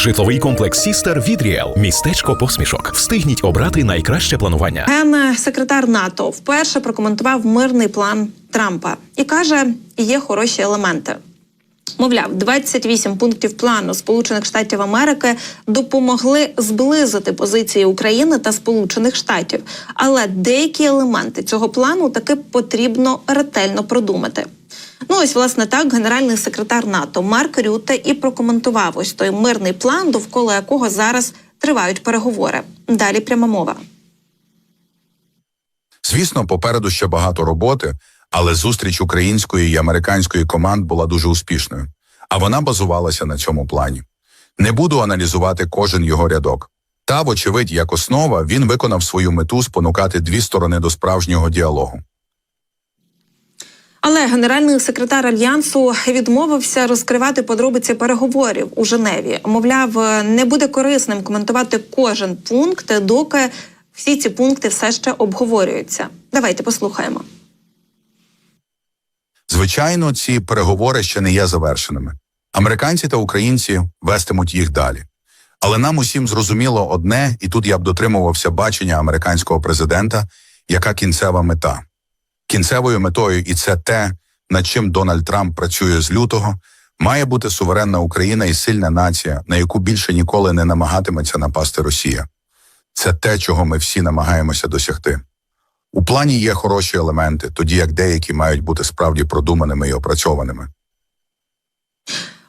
Житловий комплекс Сістер від. Містечко посмішок. Встигніть обрати найкраще планування. Генсекретар НАТО вперше прокоментував мирний план Трампа і каже, є хороші елементи. Мовляв, 28 пунктів плану Сполучених Штатів Америки допомогли зблизити позиції України та Сполучених Штатів. Але деякі елементи цього плану таки потрібно ретельно продумати. Ну ось власне так генеральний секретар НАТО Марк Рюте і прокоментував ось той мирний план, довкола якого зараз тривають переговори. Далі пряма мова. Звісно, попереду ще багато роботи, але зустріч української і американської команд була дуже успішною, а вона базувалася на цьому плані. Не буду аналізувати кожен його рядок. Та, вочевидь, як основа, він виконав свою мету спонукати дві сторони до справжнього діалогу. Але генеральний секретар альянсу відмовився розкривати подробиці переговорів у Женеві. Мовляв, не буде корисним коментувати кожен пункт, доки всі ці пункти все ще обговорюються. Давайте послухаємо. Звичайно, ці переговори ще не є завершеними. Американці та українці вестимуть їх далі. Але нам усім зрозуміло одне, і тут я б дотримувався бачення американського президента, яка кінцева мета. Кінцевою метою, і це те, над чим Дональд Трамп працює з лютого, має бути суверенна Україна і сильна нація, на яку більше ніколи не намагатиметься напасти Росія. Це те, чого ми всі намагаємося досягти. У плані є хороші елементи, тоді як деякі мають бути справді продуманими і опрацьованими.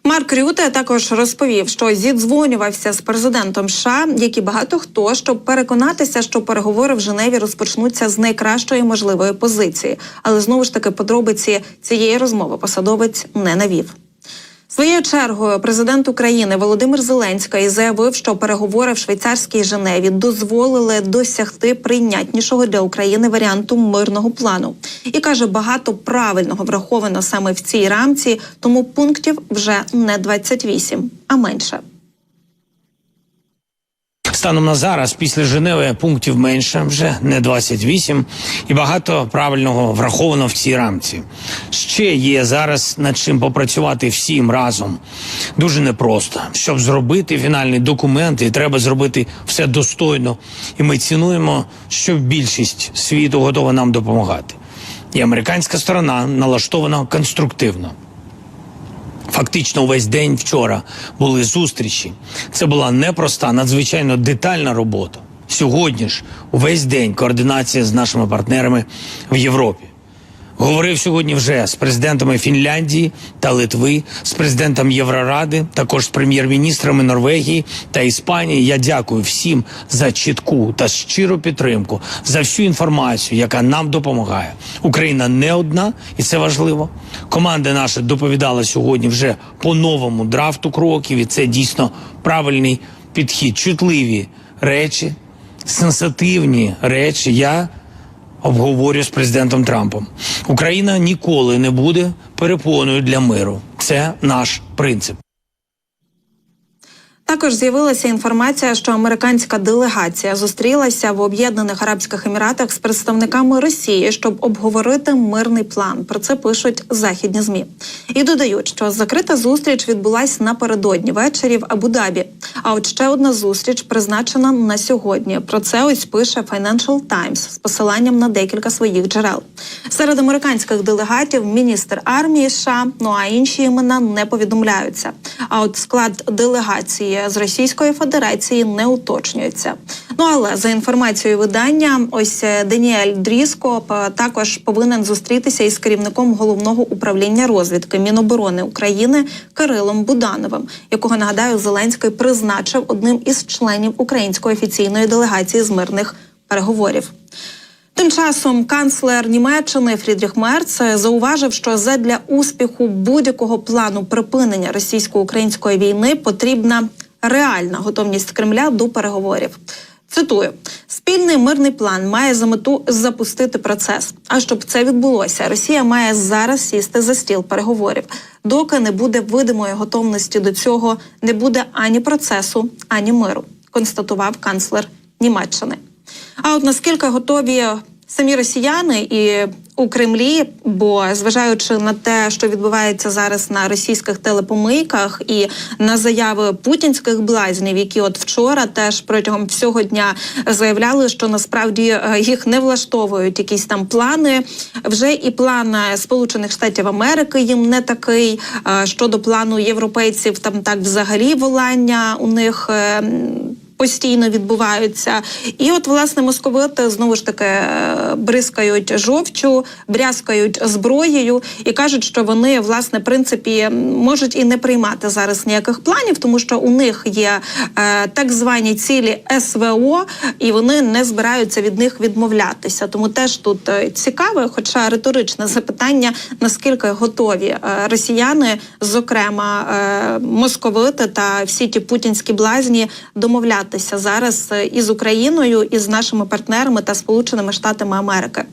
Марк Рюте також розповів, що зідзвонювався з президентом США, як і багато хто, щоб переконатися, що переговори в Женеві розпочнуться з найкращої можливої позиції. Але знову ж таки подробиці цієї розмови посадовець не навів. Своєю чергою президент України Володимир Зеленський заявив, що переговори в швейцарській Женеві дозволили досягти прийнятнішого для України варіанту мирного плану. І каже, багато правильного враховано саме в цій рамці, тому пунктів вже не 28, а менше. Станом на зараз, після Женеви, пунктів менше, вже не 28, і багато правильного враховано в цій рамці. Ще є зараз над чим попрацювати всім разом. Дуже непросто. Щоб зробити фінальний документ, і треба зробити все достойно. І ми цінуємо, що більшість світу готова нам допомагати. І американська сторона налаштована конструктивно. Фактично увесь день вчора були зустрічі. Це була непроста, надзвичайно детальна робота. Сьогодні ж увесь день координація з нашими партнерами в Європі. Говорив сьогодні вже з президентами Фінляндії та Литви, з президентом Євроради, також з прем'єр-міністрами Норвегії та Іспанії. Я дякую всім за чітку та щиру підтримку, за всю інформацію, яка нам допомагає. Україна не одна, і це важливо. Команда наша доповідала сьогодні вже по новому драфту кроків, і це дійсно правильний підхід. Чутливі речі, сенситивні речі. Я обговорю з президентом Трампом. Україна ніколи не буде перепоною для миру. Це наш принцип. Також з'явилася інформація, що американська делегація зустрілася в Об'єднаних Арабських Еміратах з представниками Росії, щоб обговорити мирний план. Про це пишуть західні змі і додають, що закрита зустріч відбулась напередодні ввечері в Абу-Дабі. А от ще одна зустріч призначена на сьогодні. Про це ось пише Financial Times з посиланням на декілька своїх джерел. Серед американських делегатів міністр армії США, ну а інші імена не повідомляються. А от склад делегації з Російської Федерації не уточнюється. Ну але за інформацією видання, ось е, Даніель Дріскоп е, також повинен зустрітися із керівником головного управління розвідки Міноборони України Кирилом Будановим, якого нагадаю Зеленський призначив одним із членів української офіційної делегації з мирних переговорів. Тим часом канцлер Німеччини Фрідріх Мерц зауважив, що задля успіху будь-якого плану припинення російсько-української війни потрібна реальна готовність Кремля до переговорів. Цитую: спільний мирний план має за мету запустити процес. А щоб це відбулося, Росія має зараз сісти за стіл переговорів. Доки не буде видимої готовності до цього, не буде ані процесу, ані миру, констатував канцлер Німеччини. А от наскільки готові самі росіяни і у Кремлі, бо зважаючи на те, що відбувається зараз на російських телепомийках, і на заяви путінських блазнів, які от вчора теж протягом всього дня заявляли, що насправді е, їх не влаштовують якісь там плани. Вже і план е, Сполучених Штатів Америки їм не такий. Е, Щодо плану європейців, там так взагалі волання у них. Постійно відбуваються, і от власне московити знову ж таки е, бризкають жовчу, брязкають зброєю і кажуть, що вони власне в принципі можуть і не приймати зараз ніяких планів, тому що у них є е, так звані цілі СВО, і вони не збираються від них відмовлятися. Тому теж тут е, цікаве, хоча риторичне запитання, наскільки готові е, росіяни, зокрема московити та всі ті путінські блазні, домовлятися зараз е, із Україною, із нашими партнерами та Сполученими Штатами Америки.